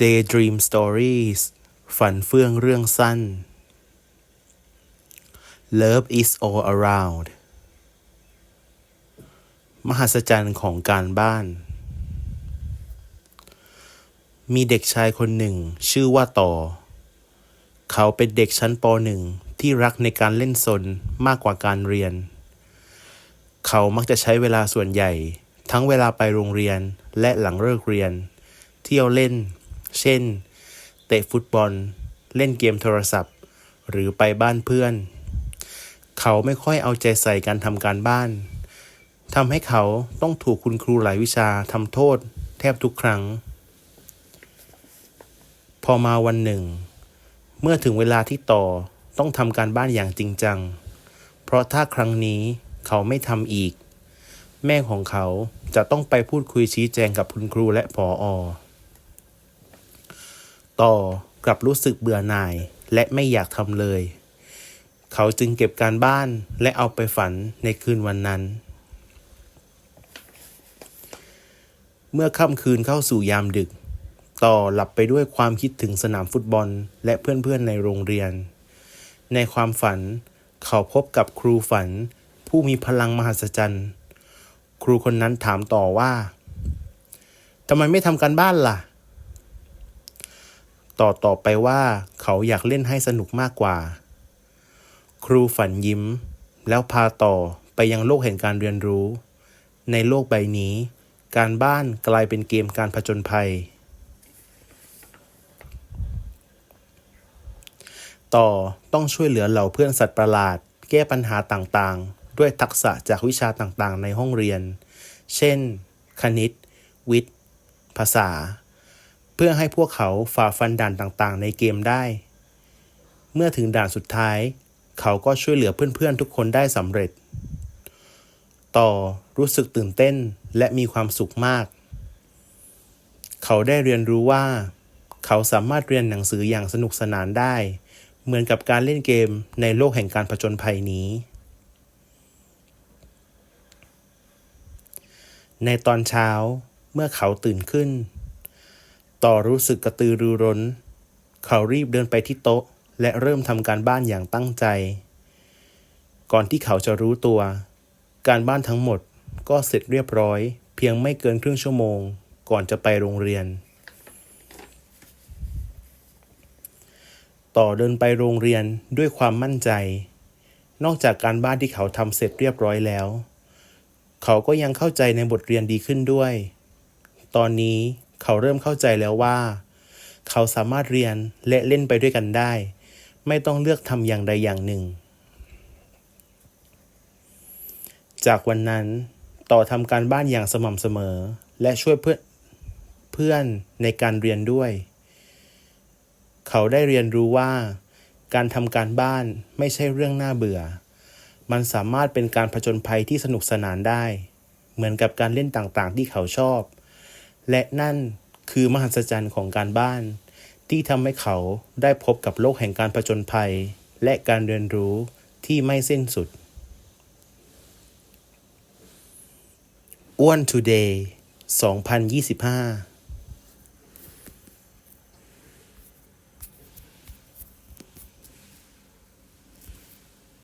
Daydream Stories ฝันเฟื่องเรื่องสั้น Love is all around มหัศจรรย์ของการบ้าน มีเด็กชายคนหนึ่งชื่อว่าต่อ เขาเป็นเด็กชั้นป .1 ที่รักในการเล่นสนมากกว่าการเรียน เขามักจะใช้เวลาส่วนใหญ่ ทั้งเวลาไปโรงเรียนและหลังเลิกเรียน เที่ยวเล่น เช่น เตะฟุตบอล เล่นเกมโทรศัพท์ หรือไปบ้านเพื่อน เขาไม่ค่อยเอาใจใส่การทำการบ้านทำให้เขาต้องถูกคุณครูหลายวิชาทำโทษแทบทุกครั้ง พอมาวันหนึ่ง เมื่อถึงเวลาที่ต่อต้องทำการบ้านอย่างจริงจัง เพราะถ้าครั้งนี้เขาไม่ทำอีก แม่ของเขาจะต้องไปพูดคุยชี้แจงกับคุณครูและผออ ต่อกลับรู้สึกเบื่อหน่ายและไม่อยากทำเลย เขาจึงเก็บการบ้านและเอาไปฝันในคืนวันนั้น เมื่อค่ำคืนเข้าสู่ยามดึก ต่อหลับไปด้วยความคิดถึงสนามฟุตบอลและเพื่อนๆในโรงเรียน ในความฝันเขาพบกับครูฝันผู้มีพลังมหัศจรรย์ ครูคนนั้นถามต่อว่าทำไมไม่ทำการบ้านล่ะ ต่อต่อไปว่าเขาอยากเล่นให้สนุกมากกว่า ครูฝันยิ้ม แล้วพาต่อไปยังโลกแห่งการเรียนรู้ ในโลกใบนี้ การบ้านกลายเป็นเกมการผจญภัย ต่อต้องช่วยเหลือเหล่าเพื่อนสัตว์ประหลาด แก้ปัญหาต่างๆ ด้วยทักษะจากวิชาต่างๆ ในห้องเรียน เช่น คณิต วิทย์ ภาษา พื่อให้พวกเขาฝ่าฟันด่านต่างๆ ในเกมได้ เมื่อถึงด่านสุดท้าย เขาก็ช่วยเหลือเพื่อนๆทุกคนได้สำเร็จ ต่อรู้สึกตื่นเต้นและมีความสุขมาก เขาได้เรียนรู้ว่า เขาสามารถเรียนหนังสืออย่างสนุกสนานได้ เหมือนกับการเล่นเกมในโลกแห่งการผจญภัยนี้ ในตอนเช้าเมื่อเขาตื่นขึ้น ต่อรู้สึกกระตือรือร้น เขารีบเดินไปที่โต๊ะ และเริ่มทำการบ้านอย่างตั้งใจ ก่อนที่เขาจะรู้ตัว การบ้านทั้งหมดก็เสร็จเรียบร้อย เพียงไม่เกินครึ่งชั่วโมง ก่อนจะไปโรงเรียน ต่อเดินไปโรงเรียนด้วยความมั่นใจ นอกจากการบ้านที่เขาทำเสร็จเรียบร้อยแล้ว เขาก็ยังเข้าใจในบทเรียนดีขึ้นด้วย ตอนนี้ เขาเริ่มเข้าใจแล้วว่า เขาสามารถเรียนและเล่นไปด้วยกันได้ ไม่ต้องเลือกทำอย่างใดอย่างหนึ่ง จากวันนั้นต่อทำการบ้านอย่างสม่ำเสมอ และช่วยเพื่อนเพื่อนในการเรียนด้วย เขาได้เรียนรู้ว่า การทำการบ้านไม่ใช่เรื่องน่าเบื่อ มันสามารถเป็นการผจญภัยที่สนุกสนานได้ เหมือนกับการเล่นต่างๆ ที่เขาชอบ และนั่นคือมหัศจรรย์ของการบ้าน ที่ทำให้เขาได้พบกับโลกแห่งการผจญภัย และการเรียนรู้ที่ไม่สิ้นสุด อ้วน Today 2025